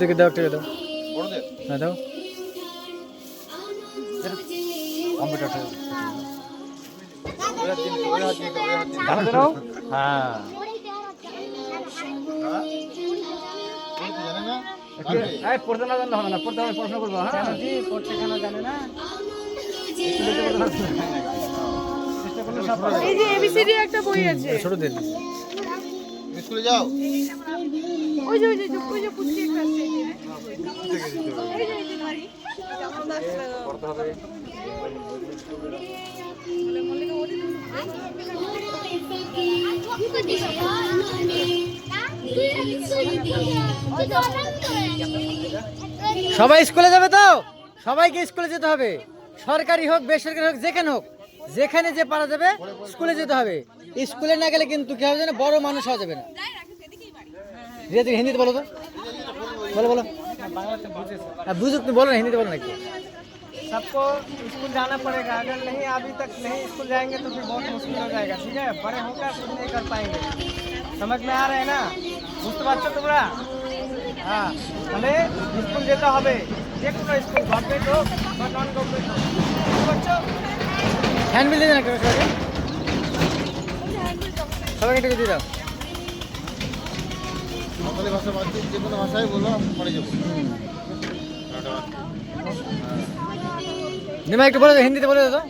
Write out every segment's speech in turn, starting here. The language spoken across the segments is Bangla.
দেখে দাও। একটা দাও হ্যাঁ। দাও কম্পিউটারটা হ্যাঁ। এই পড়তে না জানলে হবে না পড়তে হবে প্রশ্ন করব হ্যাঁ? জি পড়তে কেন জানে না? এই যে এবিসিডি একটা বই আছে। ছোট দিন। স্কুলে যাও। ওই যে ওই যে ওই যে পুচকি একটা আছে। এই যে। এই যে, বাড়ি। পড়তে হবে। সবাই স্কুলে যাবে তো সবাইকে স্কুলে যেতে হবে সরকারি হোক বেসরকারি হোক যেখানে হোক যেখানে যে পারা যাবে স্কুলে যেতে হবে স্কুলে না গেলে কিন্তু কি হবে জানো বড় মানুষ হওয়া যাবে না রিয়া তুমি হিন্দিতে বলো তো বলো বলো হ্যাঁ, বুঝুক তুমি বলো না হিন্দিতে বলো না একটু सबको स्कूल जाना पड़ेगा अगर नहीं अभी तक नहीं स्कूल जाएंगे तो फिर बहुत मुश्किल हो जाएगा ठीक है बड़े होकर कुछ नहीं कर पाएंगे समझ में आ रहे हैं ना বুঝতে পারছো তোমরা হ্যাঁ তাহলে স্কুল যেতে হবে যে কোনো স্কুল গভর্নমেন্ট হোক বা নন গভর্নমেন্ট হোক। বুঝতে পারছ? হ্যান্ড বিল দিয়ে না সবাইকে। সবাইকে একটু দিয়ে দাও। সাঁওতালি ভাষা বাদ দিয়ে যে কোনো ভাষায় বলো পড়ে যাব। নিমা একটু বলে হিন্দিতে বলে দাও তো।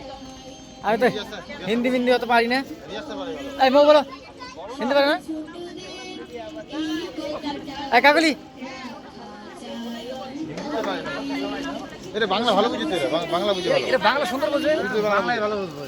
আমি তো হিন্দি মিন্দি অত পারি না। এই মৌ বলো। হিন্দি পারে না? কাকলি এটা বাংলা ভালো বুঝতে বাংলা বুঝে এটা বাংলা সুন্দর বলছে বাংলায় ভালো বুঝব